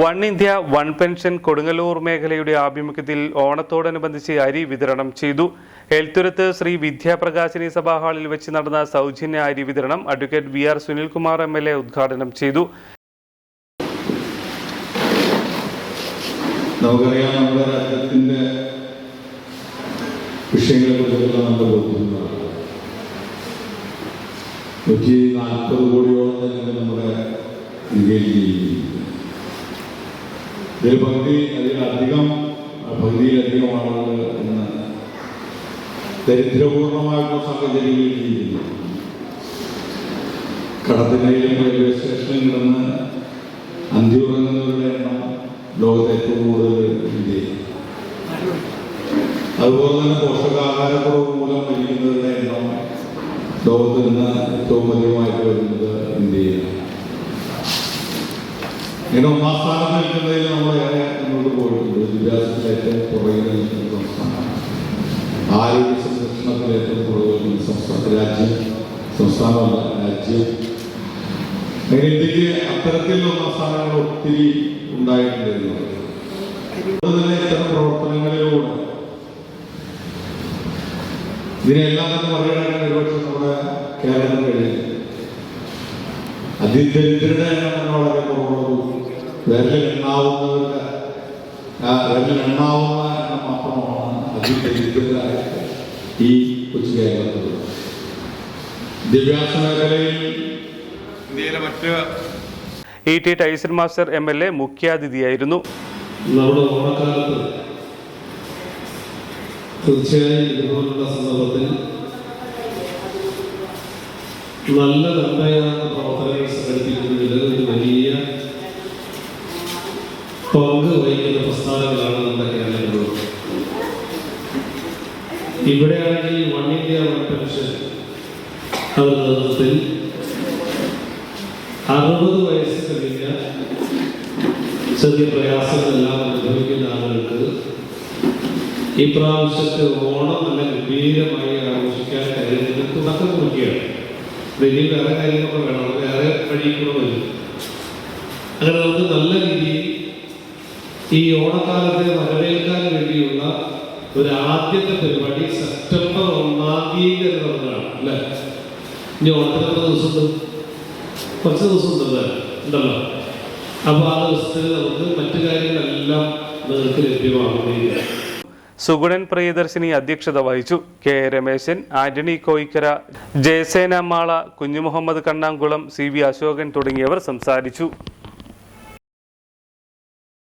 one India one pension Kodungallur മേഖലയുടെ ആഭിമുഖ്യത്തിൽ ഓണത്തോടനുബന്ധിച്ച് അരി വിതരണം ചെയ്തു. എൽത്തുരത്ത് ശ്രീ വിദ്യാപ്രകാശിനി സഭാ ഹാളിൽ വെച്ച് നടന്ന സൗജന്യ അരി വിതരണം advocate V R Sunilkumar M L A ഉദ്ഘാടനം ചെയ്തു. നമുക്കറിയാം നമ്മുടെ രാജ്യത്തിന്റെ വിഷയങ്ങളെ കുറിച്ചൊക്കെ നമ്മൾ ബോധിക്കുന്നതാണ് നൂറ്റി നാൽപ്പത് കോടിയോളം നമ്മുടെ ഇന്ത്യയിൽ ഇതിൽ പകുതി അതിലധികം പകുതിയിലധികം ആളുകൾ ഇന്ന് ദരിദ്രപൂർണമായിട്ടുള്ള സാഹചര്യങ്ങളിൽ ജീവിക്കുന്നു കടത്തിനയിലും റെയിൽവേ സ്റ്റേഷനിൽ കിടന്ന് അന്തിയുറങ്ങുന്നവരുടെ എണ്ണം ലോകത്തെ ഏറ്റവും കൂടുതൽ ഇന്ത്യയിൽ. അതുപോലെ തന്നെ പോഷകാഹാരക്കുറവ് മൂലം മരിക്കുന്നവരുടെ എണ്ണം ലോകത്ത് നിന്ന് ഏറ്റവും അധികമായിട്ട് വരുന്നത് ഇന്ത്യയിലാണ്. ഇങ്ങനെ ഒന്നാം സ്ഥാനത്ത് നിൽക്കുന്നതിൽ നമ്മൾ ഏറെ മുന്നോട്ട് പോയിട്ടുണ്ട്? വിദ്യാഭ്യാസത്തിൽ ഏറ്റവും പുറകിൽ നിൽക്കുന്ന ആരോഗ്യ സംരക്ഷണത്തിൽ ഏറ്റവും പുറകിൽ നിൽക്കുന്ന സംസ്ഥാന രാജ്യം സംസ്ഥാനമല്ല രാജ്യം. ഇന്ത്യയ്ക്ക് അത്തരത്തിലുള്ള സ്ഥാനങ്ങൾ ഒത്തിരി ഉണ്ടായിട്ടുണ്ടായിരുന്നു അതുകൊണ്ട് ഇത്തരം പ്രവർത്തനങ്ങളിലൂടെ ഇതിനെല്ലാം തന്നെ മറികടക്കാൻ ഒരുപക്ഷെ നമ്മുടെ കേരളം കഴിയും. അതിദരിദ്രരുടെ എണ്ണം വളരെ കുറവുള്ളൂ വിരലിൽ എണ്ണാവുന്നവർക്ക് ആ വിരലിൽ എണ്ണാവുന്ന എണ്ണം മാത്രമാണ് അതിദരിദ്രരായ ഈ കൊച്ചു കേരളത്തിൽ വിദ്യാഭ്യാസ മേഖലയിൽ ഇന്ത്യയിലെ മറ്റ് E T Tyson master M L A മുഖ്യാതിഥിയായിരുന്നു. നമ്മുടെ ഓണക്കാലത്ത് തീർച്ചയായും ഇതുപോലുള്ള സന്ദർഭത്തിൽ നല്ല നിർണയ പ്രവർത്തനങ്ങൾ സംഘടിപ്പിക്കുന്നതിൽ ഇവിടെയാണെങ്കിൽ വൺ ഇന്ത്യ വൺ പെൻഷൻ അവരുടെ അറുപത് വയസ്സ് കഴിഞ്ഞ ചെറിയ പ്രയാസങ്ങളെല്ലാം അനുഭവിക്കുന്ന ആളുകൾക്ക് ഈ പ്രാവശ്യത്തെ ഓണം നല്ല ഗംഭീരമായി ആഘോഷിക്കാൻ കാര്യങ്ങൾക്ക് തുടക്കം കുറിക്കുകയാണ്. വലിയ വേറെ കാര്യങ്ങളൊക്കെ വേണം. വേറെ വഴിക്കൂടെ വരും. അങ്ങനെ നമുക്ക് നല്ല രീതിയിൽ ഈ ഓണക്കാലത്തെ വരവേൽക്കാൻ വേണ്ടിയുള്ള ഒരു ആദ്യത്തെ പരിപാടി സെപ്റ്റംബർ ഒന്നാം തീയതി എന്ന് പറഞ്ഞതാണ് അല്ലേ? ഇനി ഓണത്തിന് എത്ര ദിവസമുണ്ട്. കുറച്ച് ദിവസം ഉണ്ടല്ലോ. അപ്പോൾ ആ ദിവസത്തിൽ നമുക്ക് മറ്റു കാര്യങ്ങളെല്ലാം നിങ്ങൾക്ക് ലഭ്യമാകുകയില്ല സുഗുണൻ പ്രിയദർശിനി അധ്യക്ഷത വഹിച്ചു K Rameshan Antony Koyikkara Jayasena Mala Kunjumuhammad Kannankulam C V Ashokan തുടങ്ങിയവർ സംസാരിച്ചു.